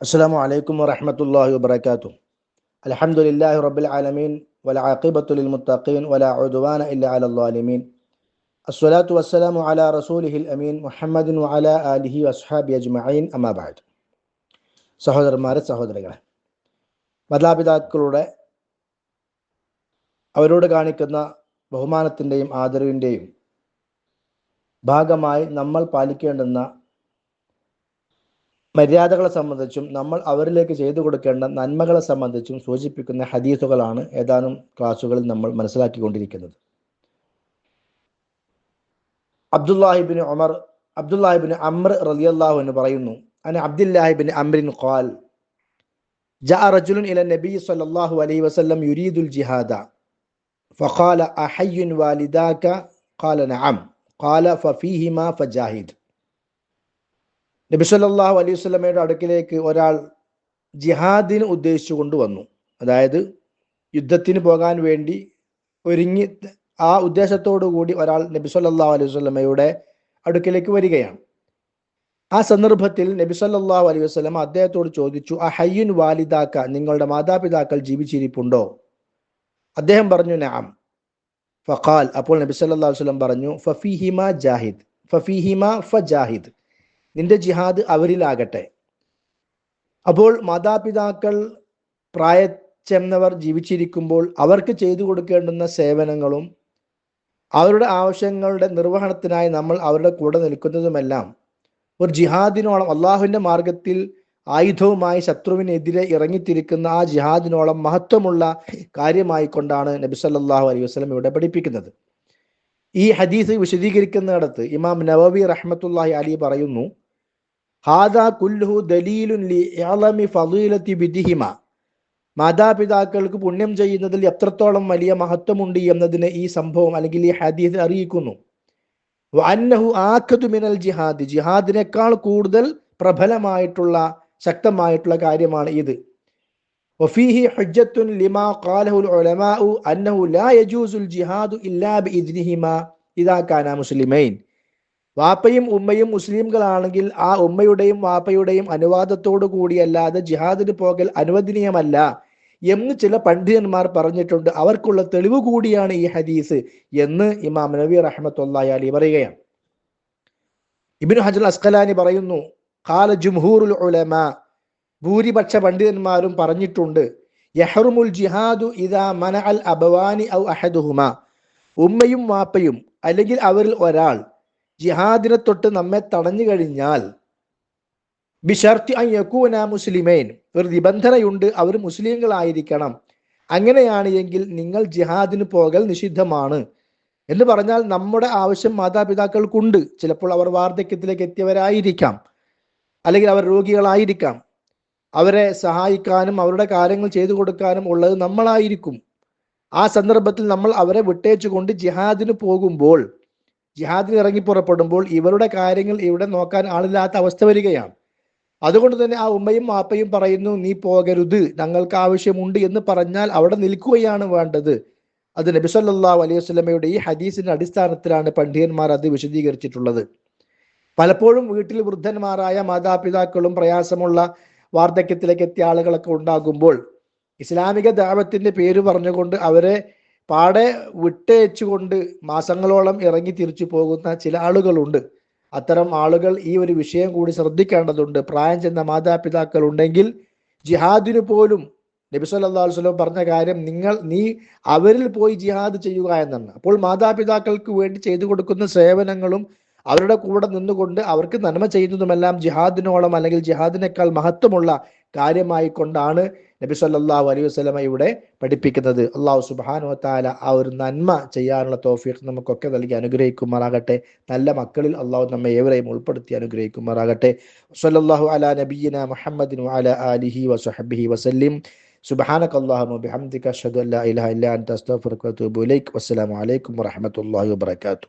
അസ്സാം അലൈക്കും വറഹമത്തല്ലാഹി വബർക്കാത്തു അലഹമുല്ലാഹി റബ്ബിൽ ആലമീൻ വല അഖിബത്തുൽ മുത്തഖീൻ വല ഉദ്വാന ഇല്ല അലമീൻ അസ്വലാത്തു വസ്സലാമു അല റസൂലിഹിൽ അമീൻ മുഹമ്മദിൻ അല അലിഹി അസ്ഹാബി അജ്മഈൻ അമാബാദ് സഹോദരന്മാരെ സഹോദരികളെ മാതാപിതാക്കളുടെ അവരോട് കാണിക്കുന്ന ബഹുമാനത്തിന്റെയും ആദരവിന്റെയും ഭാഗമായി നമ്മൾ പാലിക്കേണ്ടുന്ന മര്യാദകളെ സംബന്ധിച്ചും നമ്മൾ അവരിലേക്ക് ചെയ്തു കൊടുക്കേണ്ട നന്മകളെ സംബന്ധിച്ചും സൂചിപ്പിക്കുന്ന ഹദീസുകളാണ് ഏതാനും ക്ലാസ്സുകളിൽ നമ്മൾ മനസ്സിലാക്കിക്കൊണ്ടിരിക്കുന്നത് അബ്ദുല്ലാഹിബിൻ ഉമർ അബ്ദുല്ലാഹിബിൻ അമ്ര റളിയല്ലാഹു എന്ന് പറയുന്നു അന അബ്ദുല്ലാഹിബിൻ അമ്രിൻ ഖാൽ جاء رجل إلى النبي صلى الله عليه وسلم يريد الجهاد فقال أحي والداك قال نعم قال ففيهما فجاهد നബി സല്ലല്ലാഹു അലൈഹി വസല്ലമയുടെ അടുക്കിലേക്ക് ഒരാൾ ജിഹാദിന് ഉദ്ദേശിച്ചു കൊണ്ടുവന്നു. അതായത് യുദ്ധത്തിന് പോകാൻ വേണ്ടി ഒരുങ്ങി ആ കൂടി ഒരാൾ നബി സല്ലല്ലാഹു അലൈഹി വസല്ലമയുടെ അടുക്കിലേക്ക് വരികയാണ്. ആ സന്ദർഭത്തിൽ നബി സല്ലല്ലാഹു അലൈഹി വസ്ലം അദ്ദേഹത്തോട് ചോദിച്ചു ആ ഹയ്യുൻ വാലിദാക്ക നിങ്ങളുടെ മാതാപിതാക്കൾ ജീവിച്ചിരിപ്പുണ്ടോ? അദ്ദേഹം പറഞ്ഞു നാം ഫഖാൽ അപ്പോൾ നബി അലൈഹി വസല്ലം പറഞ്ഞു ഫഫീഹിമ ജാഹിദ് ഫഫീഹിമ ഫജാഹിദ്. നിന്റെ ജിഹാദ് അവരിലാകട്ടെ. അപ്പോൾ മാതാപിതാക്കൾ പ്രായച്ചെന്നവർ ജീവിച്ചിരിക്കുമ്പോൾ അവർക്ക് ചെയ്തു കൊടുക്കേണ്ടുന്ന സേവനങ്ങളും അവരുടെ ആവശ്യങ്ങളുടെ നിർവഹണത്തിനായി നമ്മൾ അവരുടെ കൂടെ നിൽക്കുന്നതുമെല്ലാം ഒരു ജിഹാദിനോളം അള്ളാഹുവിന്റെ മാർഗത്തിൽ ആയുധവുമായി ശത്രുവിനെതിരെ ഇറങ്ങിത്തിരിക്കുന്ന ആ ജിഹാദിനോളം മഹത്വമുള്ള കാര്യമായിക്കൊണ്ടാണ് നബി സല്ലല്ലാഹു അലൈഹി വസല്ലം ഇവിടെ പഠിപ്പിക്കുന്നത്. ഈ ഹദീസ് വിശദീകരിക്കുന്നിടത്ത് ഇമാം നവബി റഹ്മത്തുല്ലാഹി അലി പറയുന്നു ഹാദാ കുല്ലുഹു ദലീലുൻ ലി മാതാപിതാക്കൾക്ക് പുണ്യം ചെയ്യുന്നതിൽ എത്രത്തോളം വലിയ മഹത്വമുണ്ട് എന്നതിന് ഈ സംഭവം അല്ലെങ്കിൽ ഈ ഹദീസ് അറിയിക്കുന്നു. മിനൽ ജിഹാദ്. ജിഹാദിനേക്കാൾ കൂടുതൽ പ്രബലമായിട്ടുള്ള ശക്തമായിട്ടുള്ള കാര്യമാണ് ഇത്. വഫീഹി حجة لما قاله العلماء أنه لا يجوز الجهاد إلا بإذنهما. إذا كانا مسلمين. വാപ്പയും ഉമ്മയും മുസ്ലിംകളാണെങ്കിൽ ആ ഉമ്മയുടെയും വാപ്പയുടെയും അനുവാദത്തോടു കൂടിയല്ലാതെ ജിഹാദിന് പോകൽ അനുവദനീയമല്ല എന്ന് ചില പണ്ഡിതന്മാർ പറഞ്ഞിട്ടുണ്ട്. അവർക്കുള്ള തെളിവ് കൂടിയാണ് ഈ ഹദീസ് എന്ന് ഇമാം നബി റഹ്മത്തുള്ളാഹി അലി പറയുകയാണ്. ഇബിനു ഹജൽ അസ്കലാനി പറയുന്നു ജുംഹൂറുൽ ഉലമ ഭൂരിപക്ഷ പണ്ഡിതന്മാരും പറഞ്ഞിട്ടുണ്ട് യഹ്റുമുൽ ജിഹാദു ഇദാ മന അൽ അബവാനി ഔ അഹദുഹുമ. ഉമ്മയും വാപ്പയും അല്ലെങ്കിൽ അവരിൽ ഒരാൾ ജിഹാദിനെ തൊട്ട് നമ്മെ തടഞ്ഞു കഴിഞ്ഞാൽ ബിഷർത്തി യക്കൂന മുസ്ലിമൈൻ ഒരു നിബന്ധനയുണ്ട് അവർ മുസ്ലിങ്ങളായിരിക്കണം. അങ്ങനെയാണ് എങ്കിൽ നിങ്ങൾ ജിഹാദിന് പോകൽ നിഷിദ്ധമാണ് എന്ന് പറഞ്ഞാൽ നമ്മുടെ ആവശ്യം മാതാപിതാക്കൾക്കുണ്ട്. ചിലപ്പോൾ അവർ വാർദ്ധക്യത്തിലേക്ക് എത്തിയവരായിരിക്കാം അല്ലെങ്കിൽ അവർ രോഗികളായിരിക്കാം. അവരെ സഹായിക്കാനും അവരുടെ കാര്യങ്ങൾ ചെയ്തു കൊടുക്കാനും ഉള്ളത് നമ്മളായിരിക്കും. ആ സന്ദർഭത്തിൽ നമ്മൾ അവരെ വിട്ടേച്ചുകൊണ്ട് ജിഹാദിന് പോകുമ്പോൾ ജിഹാദിന് ഇറങ്ങി പുറപ്പെടുമ്പോൾ ഇവരുടെ കാര്യങ്ങൾ ഇവിടെ നോക്കാൻ ആളില്ലാത്ത അവസ്ഥ വരികയാണ്. അതുകൊണ്ട് തന്നെ ആ ഉമ്മയും മാപ്പയും പറയുന്നു നീ പോകരുത് ഞങ്ങൾക്ക് ആവശ്യമുണ്ട് എന്ന് പറഞ്ഞാൽ അവിടെ നിൽക്കുകയാണ് വേണ്ടത്. അത് നബി സല്ലല്ലാഹു അലൈഹി വസ്ലമയുടെ ഈ ഹദീസിന്റെ അടിസ്ഥാനത്തിലാണ് പണ്ഡിതന്മാർ അത് വിശദീകരിച്ചിട്ടുള്ളത്. പലപ്പോഴും വീട്ടിൽ വൃദ്ധന്മാരായ മാതാപിതാക്കളും പ്രയാസമുള്ള വാർദ്ധക്യത്തിലേക്ക് എത്തിയ ആളുകളൊക്കെ ഉണ്ടാകുമ്പോൾ ഇസ്ലാമിക ദാപത്തിന്റെ പേര് പറഞ്ഞുകൊണ്ട് അവരെ പാടെ വിട്ടയച്ചുകൊണ്ട് മാസങ്ങളോളം ഇറങ്ങി തിരിച്ചു പോകുന്ന ചില ആളുകളുണ്ട്. അത്തരം ആളുകൾ ഈ ഒരു വിഷയം കൂടി ശ്രദ്ധിക്കേണ്ടതുണ്ട്. പ്രായം ചെന്ന മാതാപിതാക്കൾ ഉണ്ടെങ്കിൽ ജിഹാദിന് പോലും നബി വസല്ലം പറഞ്ഞ കാര്യം നിങ്ങൾ നീ അവരിൽ പോയി ജിഹാദ് ചെയ്യുക എന്നാണ്. അപ്പോൾ മാതാപിതാക്കൾക്ക് വേണ്ടി ചെയ്തു കൊടുക്കുന്ന സേവനങ്ങളും അവരുടെ കൂടെ നിന്നുകൊണ്ട് അവർക്ക് നന്മ ചെയ്യുന്നതുമെല്ലാം ജിഹാദിനോളം അല്ലെങ്കിൽ ജിഹാദിനേക്കാൾ മഹത്വമുള്ള കാര്യമായി കൊണ്ടാണ് നബി സല്ലല്ലാഹു അലൈഹി വസല്ലമ ഇവിടെ പഠിപ്പിക്കുന്നത് അള്ളാഹു സുബ്ഹാനഹു വതആല ആ ഒരു നന്മ ചെയ്യാനുള്ള തോഫീഖ് നമുക്കൊക്കെ നൽകി അനുഗ്രഹിക്കുമാറാകട്ടെ നല്ല മക്കളിൽ അള്ളാഹു നമ്മെ ഏവരെയും ഉൾപ്പെടുത്തി അനുഗ്രഹിക്കുമാറാകട്ടെ സല്ലല്ലാഹു അലാ നബിയിന മുഹമ്മദിൻ വഅലാ ആലിഹി വസഹബിഹി വസല്ലിം سبحانك اللهم وبحمدك أشهد أن لا إله إلا أنت أستغفرك وأتوب إليك والسلام عليكم ورحمة الله وبركاته